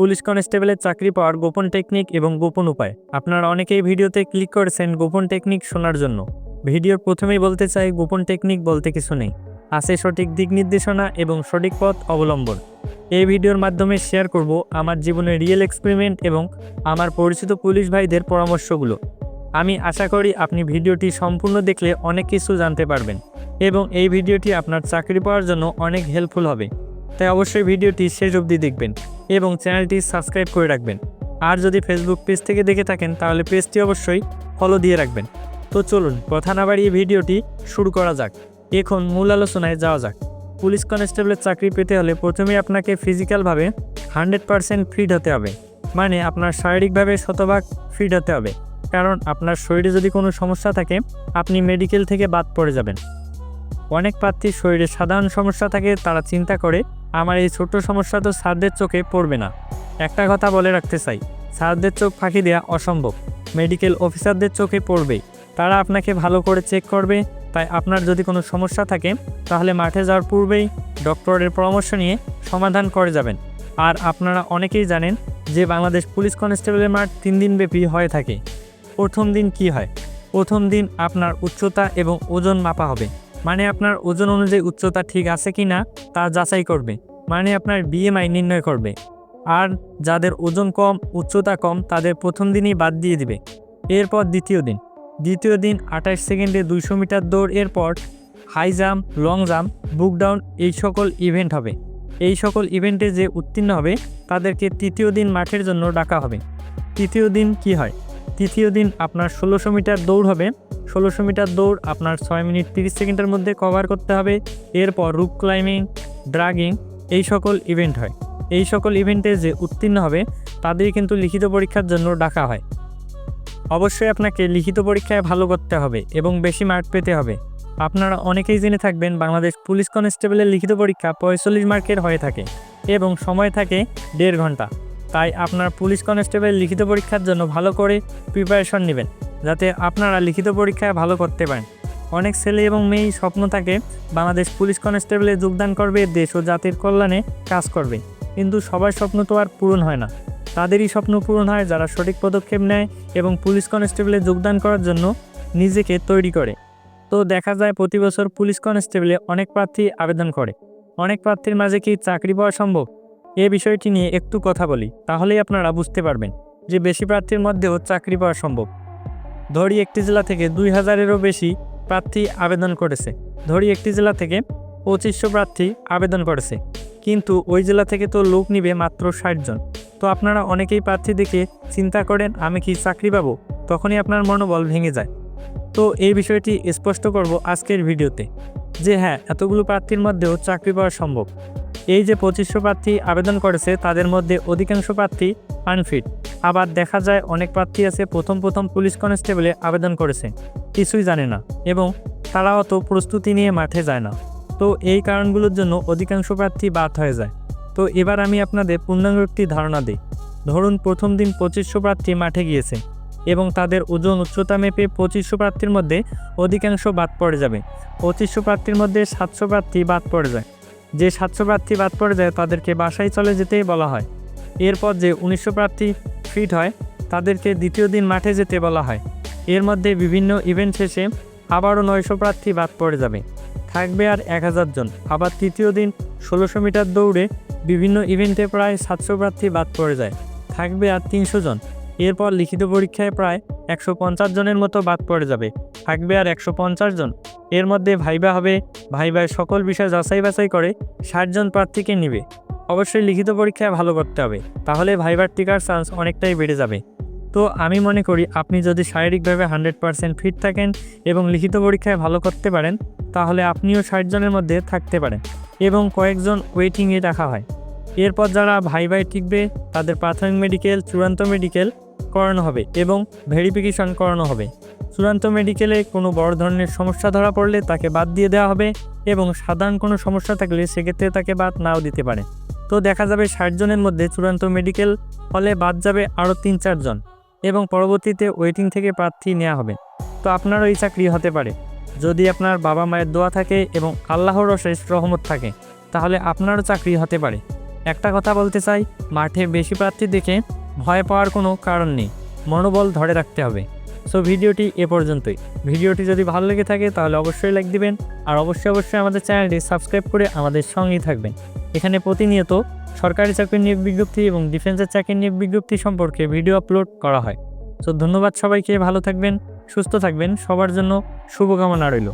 Police কনস্টেবলের চাকরি পাওয়ার গোপন টেকনিক এবং গোপন উপায়। আপনারা অনেকেই ভিডিওতে ক্লিক করেছেন গোপন টেকনিক শোনার জন্য। ভিডিওর প্রথমেই বলতে চাই, গোপন টেকনিক বলতে কিছু নেই। আছে সঠিক দিক নির্দেশনা এবং সঠিক পথ অবলম্বন। এই ভিডিওর মাধ্যমে শেয়ার করব আমার জীবনের রিয়েল এক্সপেরিমেন্ট এবং আমার পরিচিত পুলিশ ভাইদের পরামর্শগুলো। আমি আশা করি আপনি ভিডিওটি সম্পূর্ণ দেখলে অনেক কিছু জানতে পারবেন এবং এই ভিডিওটি আপনার চাকরি পাওয়ার জন্য অনেক হেল্পফুল হবে। তাই অবশ্যই ভিডিওটি শেষ অবধি দেখবেন এবং চ্যানেলটি সাবস্ক্রাইব করে রাখবেন। আর যদি ফেসবুক পেজ থেকে দেখে থাকেন, তাহলে পেজটি অবশ্যই ফলো দিয়ে রাখবেন। তো চলুন, কথা না বাড়িয়ে ভিডিওটি শুরু করা যাক। এখন মূল আলোচনায় যাওয়া যাক। পুলিশ কনস্টেবলের চাকরি পেতে হলে প্রথমেই আপনাকে ফিজিক্যালভাবে হান্ড্রেড পারসেন্ট ফিট হতে হবে। মানে আপনার শারীরিকভাবে শতভাগ ফিট হতে হবে। কারণ আপনার শরীরে যদি কোনো সমস্যা থাকে, আপনি মেডিকেল থেকে বাদ পড়ে যাবেন। অনেক প্রার্থীর শরীরে সাধারণ সমস্যা থাকে, তারা চিন্তা করে আমার এই ছোট্ট সমস্যা তো স্যারদের চোখে পড়বে না। একটা কথা বলে রাখতে চাই, স্যারদের চোখ ফাঁকি দেওয়া অসম্ভব। মেডিকেল অফিসারদের চোখে পড়বেই তারা আপনাকে ভালো করে চেক করবে, তাই আপনার যদি কোনো সমস্যা থাকে, তাহলে মাঠে যাওয়ার পূর্বেই ডক্টরের পরামর্শ নিয়ে সমাধান করে যাবেন। আর আপনারা অনেকেই জানেন যে বাংলাদেশ পুলিশ কনস্টেবলের মাঠ তিন দিন ব্যাপী হয়ে থাকে। প্রথম দিন কি হয়? প্রথম দিন আপনার উচ্চতা এবং ওজন মাপা হবে। মানে আপনার ওজন অনুযায়ী উচ্চতা ঠিক আছে কি না তা যাচাই করবে। মানে আপনার বিএমআই নির্ণয় করবে। আর যাদের ওজন কম, উচ্চতা কম, তাদের প্রথম দিনই বাদ দিয়ে দিবে। এরপর দ্বিতীয় দিন। দ্বিতীয় দিন আঠাশ সেকেন্ডে দুইশো মিটার দৌড়, এরপর হাই জাম্প লং জাম্প বুক ডাউন এই সকল ইভেন্ট হবে। এই সকল ইভেন্টে যে উত্তীর্ণ হবে, তাদেরকে তৃতীয় দিন মাঠের জন্য ডাকা হবে। তৃতীয় দিন কি হয়? তৃতীয় দিন আপনার ষোলোশো মিটার দৌড় হবে। ষোলোশো মিটার দৌড় আপনার ছয় মিনিট তিরিশ সেকেন্ডের মধ্যে কভার করতে হবে। এরপর রুপ ক্লাইম্বিং ড্রাগিং এই সকল ইভেন্ট হয়। এই সকল ইভেন্টে যে উত্তীর্ণ হবে তাদের কিন্তু লিখিত পরীক্ষার জন্য ডাকা হয়। অবশ্যই আপনাকে লিখিত পরীক্ষায় ভালো করতে হবে এবং বেশি মার্ক পেতে হবে। আপনারা অনেকেই জেনে থাকবেন বাংলাদেশ পুলিশ কনস্টেবলের লিখিত পরীক্ষা পঁয়তাল্লিশ মার্কের হয়ে থাকে এবং সময় থাকে দেড় ঘণ্টা। তাই আপনার পুলিশ কনস্টেবল লিখিত পরীক্ষার জন্য ভালো করে প্রিপারেশন নেবেন, যাতে আপনারা লিখিত পরীক্ষায় ভালো করতে পারেন। অনেক ছেলে এবং মেয়েই স্বপ্ন থাকে বাংলাদেশ পুলিশ কনস্টেবলে যোগদান করবে, দেশ ও জাতির কল্যাণে কাজ করবে। কিন্তু সবার স্বপ্ন তো আর পূরণ হয় না। তাদেরই স্বপ্ন পূরণ হয় যারা সঠিক পদক্ষেপ নেয় এবং পুলিশ কনস্টেবলে যোগদান করার জন্য নিজেকে তৈরি করে। তো দেখা যায় প্রতি বছর পুলিশ কনস্টেবলে অনেক প্রার্থী আবেদন করে। অনেক প্রার্থীর মাঝে কি চাকরি পাওয়া সম্ভব? এ বিষয়টি নিয়ে একটু কথা বলি, তাহলেই আপনারা বুঝতে পারবেন যে বেশি প্রার্থীর মধ্যেও চাকরি পাওয়া সম্ভব। ধরি একটি জেলা থেকে দুই হাজারেরও বেশি প্রার্থী আবেদন করেছে। ধরি একটি জেলা থেকে পঁচিশশো প্রার্থী আবেদন করেছে। কিন্তু ওই জেলা থেকে তো লোক নিবে মাত্র ষাটজন তো আপনারা অনেকেই প্রার্থী দেখে চিন্তা করেন, আমি কি চাকরি পাবো? তখনই আপনার মনোবল ভেঙে যায়। তো এই বিষয়টি স্পষ্ট করব আজকের ভিডিওতে যে হ্যাঁ এতগুলো প্রার্থীর মধ্যেও চাকরি পাওয়া সম্ভব। এই যে পঁচিশশো প্রার্থী আবেদন করেছে, তাদের মধ্যে অধিকাংশ প্রার্থী আনফিট আবার দেখা যায় অনেক প্রার্থী আছে, প্রথম প্রথম পুলিশ কনস্টেবলে আবেদন করেছে। কিছুই জানে না এবং তারা অত প্রস্তুতি নিয়ে মাঠে যায় না। তো এই কারণগুলোর জন্য অধিকাংশ প্রার্থী বাদ হয়ে যায়। তো এবার আমি আপনাদের পূর্ণাঙ্গ একটি ধারণা দিই। ধরুন প্রথম দিন পঁচিশশো প্রার্থী মাঠে গিয়েছে এবং তাদের ওজন উচ্চতা মেপে পঁচিশশো প্রার্থীর মধ্যে অধিকাংশ বাদ পড়ে যাবে। পঁচিশশো প্রার্থীর মধ্যে সাতশো প্রার্থী বাদ পড়ে যায়। যে সাতশো প্রার্থী বাদ পড়ে যায়, তাদেরকে বাসায় চলে যেতেই বলা হয়। এরপর যে উনিশশো প্রার্থী ফিট হয়, তাদেরকে দ্বিতীয় দিন মাঠে যেতে বলা হয়। এর মধ্যে বিভিন্ন ইভেন্ট শেষে আবারও নয়শো প্রার্থী বাদ পড়ে যাবে। থাকবে আর এক হাজার জন। আবার তৃতীয় দিন ষোলোশো মিটার দৌড়ে বিভিন্ন ইভেন্টে প্রায় সাতশো প্রার্থী বাদ পড়ে যায়। থাকবে আর তিনশো জন। এরপর লিখিত পরীক্ষায় প্রায় একশো পঞ্চাশ জনের মতো বাদ পড়ে যাবে। থাকবে আর একশো পঞ্চাশ জন। এর মধ্যে ভাইবা হবে। ভাইবার সকল বিষয় যাচাই বাছাই করে ষাটজন প্রার্থীকে নিবে। অবশ্যই লিখিত পরীক্ষায় ভালো করতে হবে, তাহলে ভাইবার টিকার চান্স অনেকটাই বেড়ে যাবে। তো আমি মনে করি আপনি যদি শারীরিকভাবে হান্ড্রেড পারসেন্ট ফিট থাকেন এবং লিখিত পরীক্ষায় ভালো করতে পারেন, তাহলে আপনিও ষাটজনের মধ্যে থাকতে পারেন এবং কয়েকজন ওয়েটিংয়ে রাখা হয়। এরপর যারা ভাই ভাই টিকবে, তাদের প্রাথমিক মেডিকেল, চূড়ান্ত মেডিকেল করানো হবে এবং ভেরিফিকেশন করানো হবে। চূড়ান্ত মেডিকেলে কোনো বড় ধরনের সমস্যা ধরা পড়লে তাকে বাদ দিয়ে দেওয়া হবে এবং সাধারণ কোনো সমস্যা থাকলে সেক্ষেত্রে তাকে বাদ নাও দিতে পারে। তো দেখা যাবে ষাট জনের মধ্যে চূড়ান্ত মেডিকেল হলে বাদ যাবে আরও তিন চারজন এবং পরবর্তীতে ওয়েটিং থেকে প্রার্থী নেওয়া হবে। তো আপনারও এই চাকরি হতে পারে। যদি আপনার বাবা মায়ের দোয়া থাকে এবং আল্লাহর অশেষ রহমত থাকে, তাহলে আপনারও চাকরি হতে পারে। একটা কথা বলতে চাই, মাঠে বেশি প্রার্থী দেখে ভয় পাওয়ার কোনো কারণ নেই। মনোবল ধরে রাখতে হবে। সো ভিডিওটি এ পর্যন্তই। ভিডিওটি যদি ভালো লেগে থাকে, তাহলে অবশ্যই লাইক দিবেন। আর অবশ্যই অবশ্যই আমাদের চ্যানেলটি সাবস্ক্রাইব করে আমাদের সঙ্গেই থাকবেন। এখানে প্রতিনিয়ত সরকারি চাকরির নিয়োগ বিজ্ঞপ্তি এবং ডিফেন্সের চাকরির নিয়োগ বিজ্ঞপ্তি সম্পর্কে ভিডিও আপলোড করা হয়। সো ধন্যবাদ সবাইকে। ভালো থাকবেন, সুস্থ থাকবেন। সবার জন্য শুভকামনা রইল।